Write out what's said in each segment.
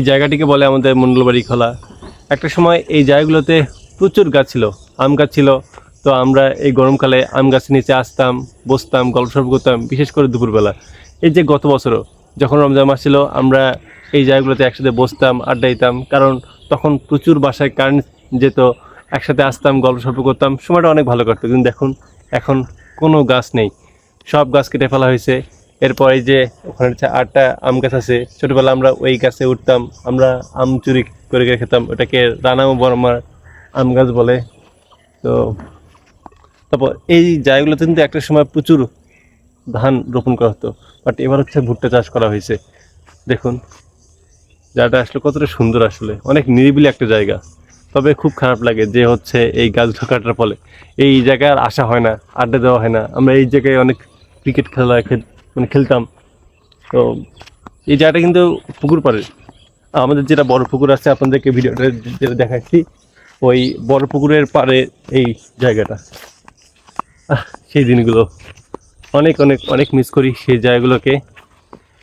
এই জায়গাটিকে বলে আমাদের মন্ডলবাড়ি খোলা। একটা সময় এই জায়গাগুলোতে প্রচুর গাছ ছিল, আম গাছ ছিল। তো আমরা এই গরমকালে আম গাছের নিচে আসতাম, বসতাম, গল্প সল্প করতাম, বিশেষ করে দুপুরবেলা। এই যে গত বছরও, যখন রমজান মাস ছিল, আমরা এই জায়গাগুলোতে একসাথে বসতাম, আড্ডা দিতাম। কারণ তখন প্রচুর বাসায় কারেন্ট যেত, একসাথে আসতাম, গল্প সল্প করতাম। সময়টা অনেক ভালো কাটতো। কিন্তু দেখুন, এখন কোনো গাছ নেই। সব গাছ কেটে ফেলা হয়েছে। এরপর যে ওখানে হচ্ছে আটটা আম গাছ আছে ছোটবেলা আমরা ওই গাছে উঠতাম, আমরা আম চুরি করে করে খেতাম, ওটাকে রানাও বর্মার আম গাছ বলে। তো তারপর এই জায়গাগুলোতে কিন্তু একটা সময় প্রচুর ধান রোপণ করা হতো বাট এবার হচ্ছে ভুট্টা চাষ করা হয়েছে। দেখুন, জায়গাটা আসলে কতটা সুন্দর আসলে, অনেক নিরিবিলি একটা জায়গা। তবে খুব খারাপ লাগে যে হচ্ছে এই গাছগুলো কাটার ফলে। এই জায়গায় আর আসা হয় না, আড্ডা দেওয়া হয় না। আমরা এই জায়গায় অনেক ক্রিকেট খেল- মানে খেলতাম। তো এই জায়গাটা কিন্তু পুকুর পাড়ে। আমাদের যেটা বড় পুকুর আছে, আপনাদেরকে ভিডিওটা যেটা দেখাচ্ছি, ওই বড় পুকুরের পাড়ে এই জায়গাটা। সেই দিনগুলো। অনেক অনেক অনেক মিস করি সেই জায়গাগুলোকে।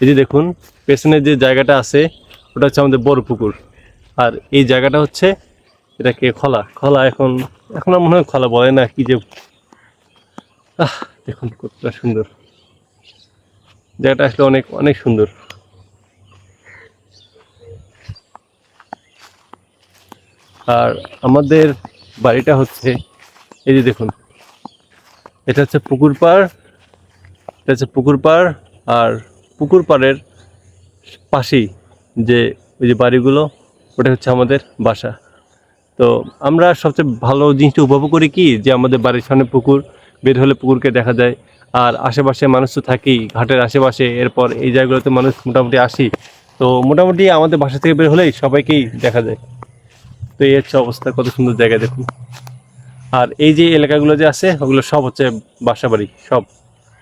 এই যে দেখুন পেছনের যে জায়গাটা আছে, ওটা হচ্ছে আমাদের বড় পুকুর। আর এই জায়গাটা হচ্ছে, এটাকে খলা। খলা এখন এখন মনে হয় খলা বলে না, কি যে দেখুন কতটা সুন্দর। জায়গাটা আসলে অনেক অনেক সুন্দর। আর আমাদের বাড়িটা হচ্ছে, এই যে দেখুন, এটা হচ্ছে পুকুর পাড়, এটা হচ্ছে পুকুর পাড়, আর পুকুর পাড়ের পাশেই যে, ওই যে বাড়িগুলো, ওটা হচ্ছে আমাদের বাসা। তো আমরা সবচেয়ে ভালো জিনিসটা উপভোগ করি কি, যে আমাদের বাড়ির সামনে পুকুর বের হলে পুকুরকে দেখা যায়। আর আশেপাশে মানুষ তো থাকেই, ঘাটের আশেপাশে। এরপর এই জায়গাগুলোতে মানুষ মোটামুটি আসি। তো মোটামুটি আমাদের বাসা থেকে বের হলেই সবাইকেই দেখা যায়। তো এই হচ্ছে অবস্থা, কত সুন্দর জায়গা দেখুন। আর এই যে এলাকাগুলো যে আছে, ওগুলো সব হচ্ছে বাসা বাড়ি, সব।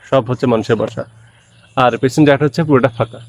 সব হচ্ছে মানুষের বাসা। আর পেছন জায়গাটা হচ্ছে পুরোটা ফাঁকা।